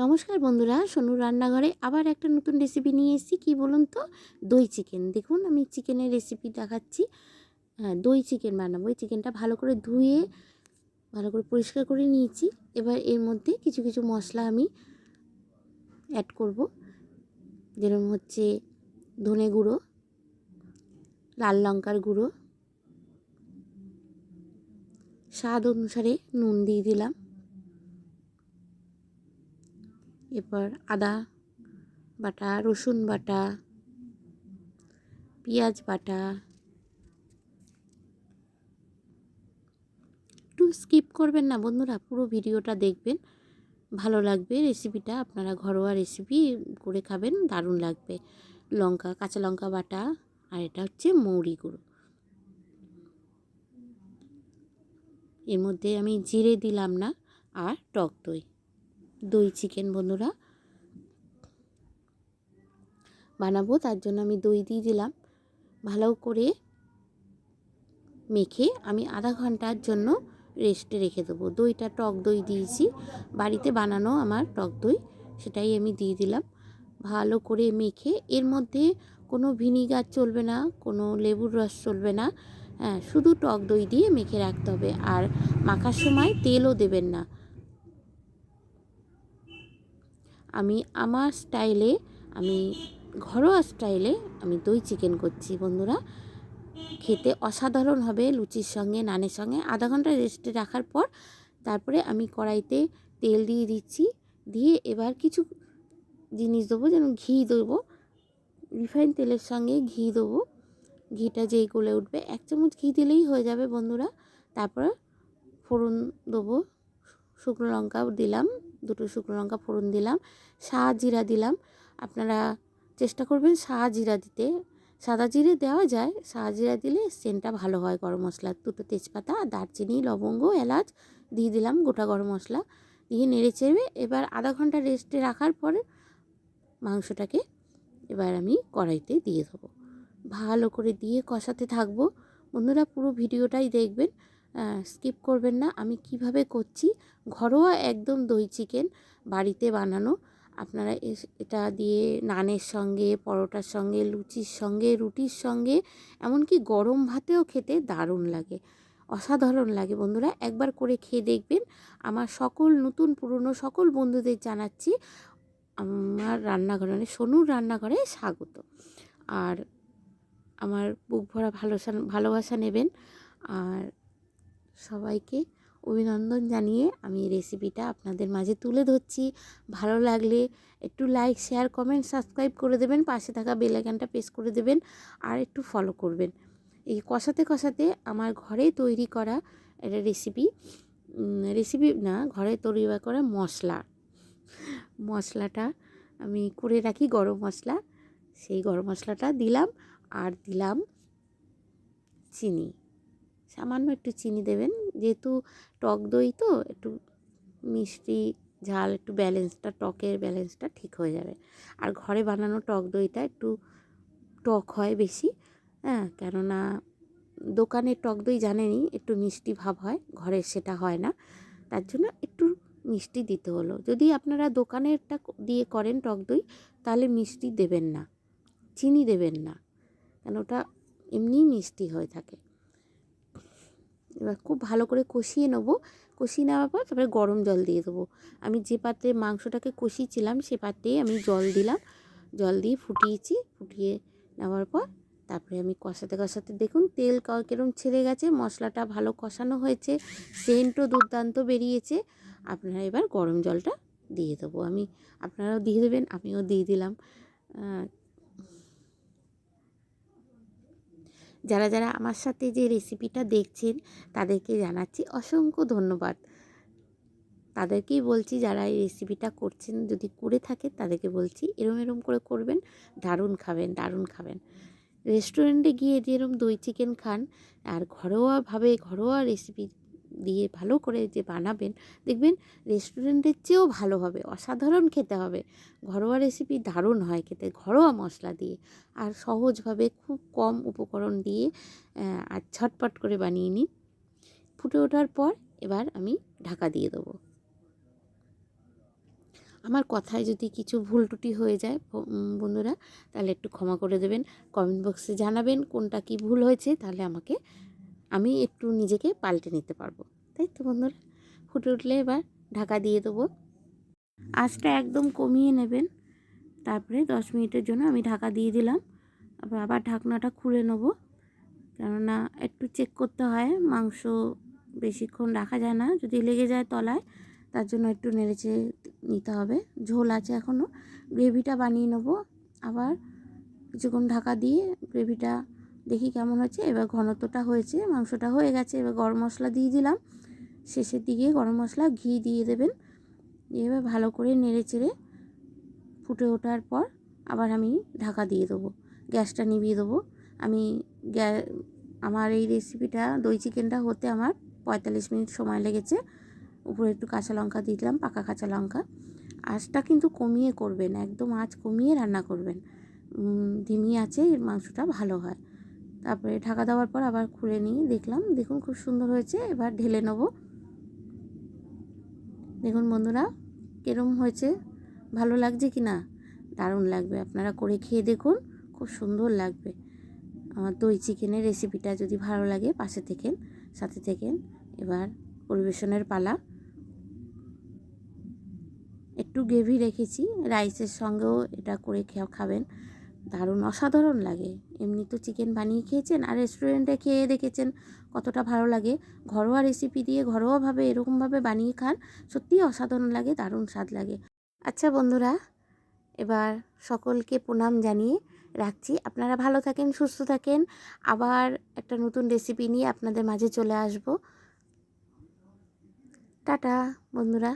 নমস্কার বন্ধুরা সোনু রান্নাঘরে আবার একটা নতুন রেসিপি নিয়ে এসেছি। কী বলুন তো? দই চিকেন দেখুন, আমি চিকেনের রেসিপি দেখাচ্ছি। হ্যাঁ দই চিকেন বানাবো। এই চিকেনটা ভালো করে ধুয়ে, ভালো করে পরিষ্কার করে নিয়েছি। এবার এর মধ্যে কিছু কিছু মশলা আমি অ্যাড করব। যেরকম হচ্ছে ধনে গুঁড়ো, লাল লঙ্কার গুঁড়ো, স্বাদ অনুসারে নুন দিয়ে দিলাম। এরপর আদা বাটা, রসুন বাটা, পেঁয়াজ বাটা। একটু স্কিপ করবেন না বন্ধুরা, পুরো ভিডিওটা দেখবেন, ভালো লাগবে। রেসিপিটা আপনারা ঘরোয়া রেসিপি করে খাবেন, দারুণ লাগবে। লঙ্কা, কাঁচা লঙ্কা বাটা, আর এটা হচ্ছে মৌরি গুঁড়ো। এর মধ্যে আমি জিরে দিলাম না, আর টক দই। দই চিকেন, বন্ধুরা। বানাবো, তার জন্য আমি দই দিয়ে দিলাম। ভালো করে মেখে আমি আধা ঘণ্টার জন্য রেস্টে রেখে দেবো। দইটা টক দই দিয়েছি। বাড়িতে বানানো আমার টক দই, সেটাই আমি দিয়ে দিলাম। ভালো করে মেখে, এর মধ্যে কোনো ভিনিগার চলবে না, কোনো লেবুর রস চলবে না। হ্যাঁ শুধু টক দই দিয়ে মেখে রাখতে হবে। আর মাখার সময় তেলও দেবেন না। আমি আমার স্টাইলে, আমি ঘরোয়া স্টাইলে আমি দই চিকেন করছি বন্ধুরা। খেতে অসাধারণ হবে লুচির সঙ্গে, নানের সঙ্গে। আধা ঘণ্টা রেস্টে রাখার পর তারপরে আমি কড়াইতে তেল দিয়ে দিচ্ছি। দিয়ে এবার কিছু জিনিস দেবো যেন ঘি দেবো। রিফাইন তেলের সঙ্গে ঘি দেবো। ঘিটা যেই গলে উঠবে, এক চামচ ঘি দিলেই হয়ে যাবে বন্ধুরা। তারপর ফোড়ন দেবো, শুকনো লঙ্কাও দিলাম। দুটো শুকনো লঙ্কা ফোড়ন দিলাম শাহ জিরা দিলাম। আপনারা চেষ্টা করবেন শাহ জিরা দিতে। সাদা জিরে দেওয়া যায় শাহ জিরা দিলে সেন্টটা ভালো হয় গরম মশলা। দুটো তেজপাতা, দারচিনি, লবঙ্গ, এলাচ দিয়ে দিলাম গোটা গরম মশলা। দিয়ে নেড়ে চেড়ে এবার আধা ঘণ্টা রেস্টে রাখার পরে মাংসটাকে এবার আমি কড়াইতে দিয়ে দেবো। ভালো করে দিয়ে কষাতে থাকব। বন্ধুরা পুরো ভিডিওটাই দেখবেন। স্কিপ করবেন না। আমি কীভাবে করছি? ঘরোয়া একদম দই চিকেন বাড়িতে বানানো। আপনারা এটা দিয়ে নানের সঙ্গে, পরোটার সঙ্গে, লুচির সঙ্গে, রুটির সঙ্গে, এমনকি গরম ভাতেও খেতে দারুণ লাগে। অসাধারণ লাগে বন্ধুরা। একবার করে খেয়ে দেখবেন। আমার সকল নতুন, পুরনো সকল বন্ধুদের জানাচ্ছি, আমার রান্নাঘরে মানে সোনুর রান্নাঘরে স্বাগত। আর আমার বুক ভরা ভালোবাসা ভালোবাসা নেবেন। আর সবাইকে অভিনন্দন জানিয়ে আমি রেসিপিটা আপনাদের মাঝে তুলে ধরছি। ভালো লাগলে একটু লাইক শেয়ার কমেন্ট সাবস্ক্রাইব করে দেবেন, পাশে থাকা বেলাইকানটা প্রেস করে দেবেন আর একটু ফলো করবেন। এই কষাতে কষাতে আমার ঘরে তৈরি করা একটা রেসিপি রেসিপি না, ঘরে তৈরি করা মশলা। মশলাটা আমি করে রাখি গরম মশলা। সেই গরম মশলাটা দিলাম আর দিলাম চিনি। সামান্য একটু চিনি দেবেন। যেহেতু টক দই তো, একটু মিষ্টি ঝাল, একটু ব্যালেন্সটা, টকের ব্যালেন্সটা ঠিক হয়ে যাবে। আর ঘরে বানানো টক দইটা একটু টক হয় বেশি হ্যাঁ? কেননা দোকানের টক দই জানেনই, একটু মিষ্টি ভাব হয়, ঘরের সেটা হয় না। তার জন্য একটু মিষ্টি দিতে হলো। যদি আপনারা দোকানেরটা দিয়ে করেন টক দই, তাহলে মিষ্টি দেবেন না, চিনি দেবেন না। কেন ওটা এমনিই মিষ্টি হয়ে থাকে। খুব ভালো করে কষিয়ে নেব। কষিয়ে নেওয়ার পর তারপরে গরম জল দিয়ে দেবো। আমি যে পাত্রে মাংসটাকে কষিয়েছিলাম সে পাত্রেই আমি জল দিলাম। জল দিয়ে ফুটিয়েছি। ফুটিয়ে নেওয়ার পর তারপরে আমি কষাতে কষাতে দেখুন তেল কেরম ছেড়ে গেছে, মশলাটা ভালো কষানো হয়েছে, সেন্টও দুর্দান্ত বেরিয়েছে। আপনারা এবার গরম জলটা দিয়ে দেবো। আমি, আপনারাও দিয়ে দেবেন, আমিও দিয়ে দিলাম। যারা যারা আমার সাথে যে রেসিপিটা দেখছেন, তাদেরকে জানাচ্ছি অসংখ্য ধন্যবাদ। তাদেরকেই বলছি যারা এই রেসিপিটা করছেন, যদি করে থাকে তাদেরকে বলছি এরম এরম করে করবেন, দারুণ খাবেন দারুণ খাবেন। রেস্টুরেন্টে গিয়ে যেরম দই চিকেন খান, আর ঘরোয়াভাবে, ঘরোয়া রেসিপি দিয়ে ভালো করে যে বানাবেন, দেখবেন রেস্টুরেন্টের চেয়েও ভালো হবে, অসাধারণ খেতে হবে। ঘরোয়া রেসিপি দারুণ হয় খেতে, ঘরোয়া মশলা দিয়ে। আর সহজভাবে খুব কম উপকরণ দিয়ে আর ঝটপট করে বানিয়ে নিই ফুটে ওঠার পর এবার আমি ঢাকা দিয়ে দেবো। আমার কথায় যদি কিছু ভুল ত্রুটি হয়ে যায় বন্ধুরা, তাহলে একটু ক্ষমা করে দেবেন। কমেন্ট বক্সে জানাবেন কোনটা কি ভুল হয়েছে, তাহলে আমাকে আমি একটু নিজেকে পাল্টে নিতে পারব। তাই তো বন্ধুরা? ফুটে উঠলে এবার ঢাকা দিয়ে দেবো। আঁচটা একদম কমিয়ে নেবেন। তারপরে দশ মিনিটের জন্য আমি ঢাকা দিয়ে দিলাম। আবার আবার ঢাকনাটা খুলে নেব। কেননা একটু চেক করতে হয়, মাংস বেশিক্ষণ রাখা যায় না। যদি লেগে যায় তলায়, তার জন্য একটু নেড়েচে নিতে হবে। ঝোল আছে এখনও গ্রেভিটা বানিয়ে নেব। আবার কিছুক্ষণ ঢাকা দিয়ে গ্রেভিটা দেখি কেমন হচ্ছে এবার ঘনত্বটা হয়েছে, মাংসটা হয়ে গেছে। এবার গরম মশলা দিয়ে দিলাম। শেষের দিকে গরম মশলা ঘি দিয়ে দেবেন। এবার ভালো করে নেড়ে চেড়ে ফুটে ওঠার পর আবার আমি ঢাকা দিয়ে দেবো। গ্যাসটা নিভিয়ে দেবো। আমি আমার এই রেসিপিটা দই চিকেনটা হতে আমার পঁয়তাল্লিশ মিনিট সময় লেগেছে। উপরে একটু কাঁচা লঙ্কা দিয়ে দিলাম, পাকা কাঁচা লঙ্কা। আঁচটা কিন্তু কমিয়ে করবেন, একদম আঁচ কমিয়ে রান্না করবেন। ধিমি আছে এর মাংসটা ভালো হয়। তারপরে ঢাকা দেওয়ার পর আবার খুলে নিয়ে দেখলাম, দেখুন খুব সুন্দর হয়েছে, এবার ঢেলে নেব। দেখুন বন্ধুরা, কিরম হয়েছে, ভালো লাগছে কি না? দারুণ লাগবে, আপনারা করে খেয়ে দেখুন, খুব সুন্দর লাগবে। আমার দই চিকেনের রেসিপিটা যদি ভালো লাগে, পাশে থেকেন, সাথে থেকেন, এবার পরিবেশনের পালা। একটু গ্রেভি রেখেছি, রাইসের সঙ্গেও এটা করে খাবেন। দারুণ অসাধারণ লাগে। এমনি তো চিকেন বানিয়ে খেয়েছেন আর রেস্টুরেন্টে খেয়ে দেখেছেন কতটা ভালো লাগে। ঘরোয়া রেসিপি দিয়ে ঘরোয়াভাবে এরকমভাবে বানিয়ে খান, সত্যিই অসাধারণ লাগে, দারুণ স্বাদ লাগে। আচ্ছা বন্ধুরা, এবার সকলকে প্রণাম জানিয়ে রাখছি। আপনারা ভালো থাকেন, সুস্থ থাকেন। আবার একটা নতুন রেসিপি নিয়ে আপনাদের মাঝে চলে আসব। টাটা বন্ধুরা।